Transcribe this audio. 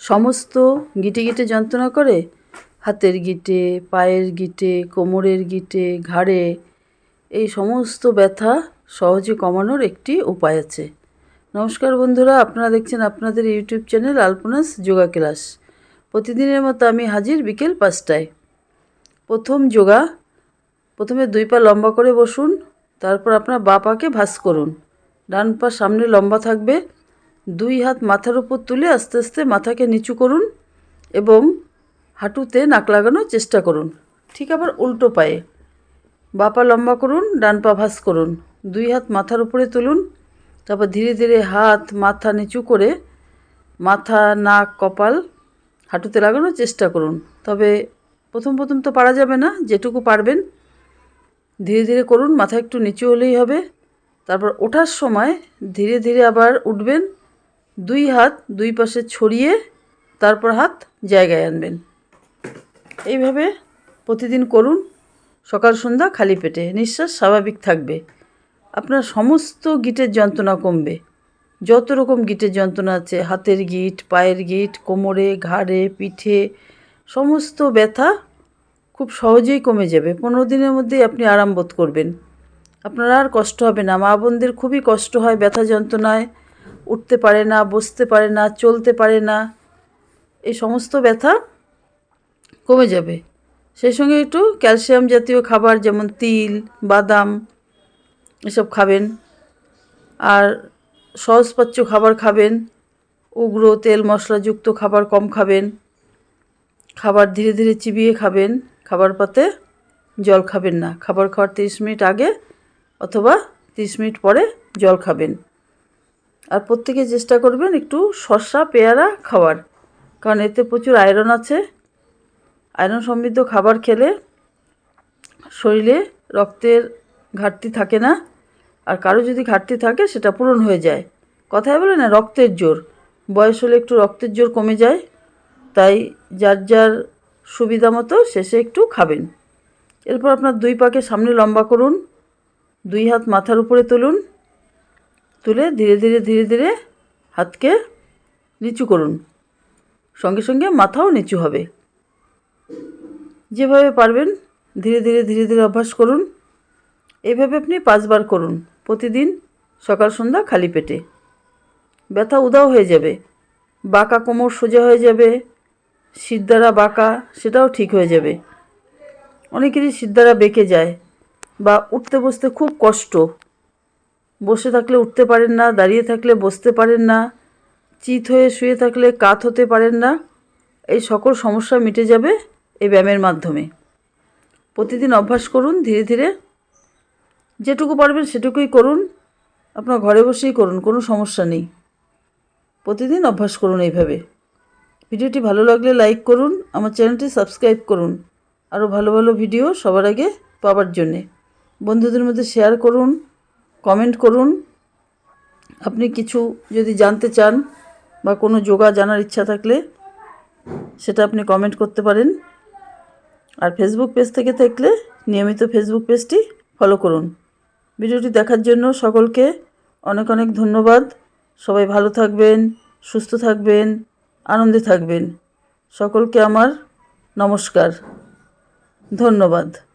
সমস্ত গিটে গিটে যন্ত্রণা করে? হাতের গিটে, পায়ের গিটে, কোমরের গিটে, ঘাড়ে। এই সমস্ত ব্যথা সহজে কমানোর একটি উপায় আছে। নমস্কার বন্ধুরা, আপনারা দেখছেন আপনাদের YouTube channel Alpana's yoga class. প্রতিদিনের মতো আমি হাজির বিকেল পাঁচটায়। প্রথম যোগা, প্রথমে দুই পা লম্বা করে বসুন, তারপর আপনার বা পাকে ভাঁজ করুন। ডান পা সামনে লম্বা থাকবে দুই হাত মাথার উপর তুলে আস্তে আস্তে মাথাকে নিচু করুন এবং হাঁটুতে নাক লাগানোর চেষ্টা করুন। ঠিক আবার উল্টো পায়ে। বাপা লম্বা করুন, ডান পা ভাঁজ করুন। দুই হাত মাথার উপরে তুলুন। তারপর ধীরে ধীরে হাত মাথা নিচু করে মাথা, নাক, কপাল হাঁটুতে লাগানোর চেষ্টা করুন। তবে প্রথম প্রথম তো পারা যাবে না, যেটুকু পারবেন। ধীরে ধীরে করুন, মাথা একটু নিচু হলেই হবে। তারপর ওঠার সময় ধীরে ধীরে আবার উঠবেন। দুই হাত দুই পাশে ছড়িয়ে তারপর হাত জায়গায় আনবেন। এইভাবে প্রতিদিন করুন। সকাল, সন্ধ্যা খালি পেটে। নিঃশ্বাস স্বাভাবিক থাকবে। আপনার সমস্ত গিটের যন্ত্রণা কমবে। যত রকম গিটের যন্ত্রণা আছে, হাতের গিট, পায়ের গিট, কোমরে, ঘাড়ে, পিঠে, সমস্ত ব্যথা খুব সহজেই কমে যাবে। পনেরো দিনের মধ্যেই আপনি আরাম বোধ করবেন। আপনার আর কষ্ট হবে না। মা বোনদের খুবই কষ্ট হয় ব্যথা যন্ত্রণায়। উঠতে পারে না, বসতে পারে না, চলতে পারে না, এই সমস্ত ব্যথা কমে যাবে। সেই সঙ্গে একটু ক্যালসিয়াম জাতীয় খাবার যেমন তিল, বাদাম, এসব খাবেন। আর সহজপাচ্য খাবার খাবেন। উগ্র তেল মশলাযুক্ত খাবার কম খাবেন। খাবার ধীরে ধীরে চিবিয়ে খাবেন। খাবার পাতে জল খাবেন না। খাবার খাওয়ার তিরিশ মিনিট আগে অথবা তিরিশ মিনিট পরে জল খাবেন। আর প্রত্যেকে চেষ্টা করবেন একটু শসা, পেয়ারা খাওয়ার। কারণ এতে প্রচুর আয়রন আছে। আয়রন সমৃদ্ধ খাবার খেলে শরীরে রক্তের ঘাটতি থাকে না। আর কারও যদি ঘাটতি থাকে, সেটা পূরণ হয়ে যায়। কথায় বলে না, রক্তের জোর। বয়স হলে একটু রক্তের জোর কমে যায়। তাই যার যার সুবিধা মতো শেষে একটু খাবেন। এরপর আপনার দুই পাকে সামনে লম্বা করুন। দুই হাত মাথার উপরে তুলুন। তুলে ধীরে ধীরে ধীরে ধীরে হাতকে নিচু করুন। সঙ্গে সঙ্গে মাথাও নিচু হবে। যেভাবে পারবেন ধীরে ধীরে ধীরে ধীরে অভ্যাস করুন। এইভাবে আপনি পাঁচবার করুন প্রতিদিন সকাল, সন্ধ্যা খালি পেটে। ব্যথা উদাও হয়ে যাবে, বাঁকা কোমর সোজা হয়ে যাবে সিদ্ধারা বাঁকা সেটাও ঠিক হয়ে যাবে। অনেকেরই সিদ্ধারা বেঁকে যায় বা উঠতে বসতে খুব কষ্ট। বসে থাকলে উঠতে পারেন না, দাঁড়িয়ে থাকলে বসতে পারেন না, চিত হয়ে শুয়ে থাকলে কাত হতে পারেন না, এই সকল সমস্যা মিটে যাবে এই ব্যায়ামের মাধ্যমে। প্রতিদিন অভ্যাস করুন ধীরে ধীরে। যেটুকু পারবেন সেটুকুই করুন, আপনার ঘরে বসেই করুন, কোনো সমস্যা নেই। প্রতিদিন অভ্যাস করুন এইভাবে। ভিডিওটি ভালো লাগলে লাইক করুন, আমার চ্যানেলটি সাবস্ক্রাইব করুন। আরও ভালো ভালো ভিডিও সবার আগে পাওয়ার জন্যে। বন্ধুদের মধ্যে শেয়ার করুন। কমেন্ট করুন। আপনি কিছু যদি জানতে চান বা কোনো যোগা জানার ইচ্ছা থাকলে সেটা আপনি কমেন্ট করতে পারেন। আর ফেসবুক পেজ থেকে থাকলে নিয়মিত ফেসবুক পেজটি ফলো করুন। ভিডিওটি দেখার জন্য সকলকে অনেক অনেক ধন্যবাদ। সবাই ভালো থাকবেন, সুস্থ থাকবেন, আনন্দে থাকবেন। সকলকে আমার নমস্কার। ধন্যবাদ।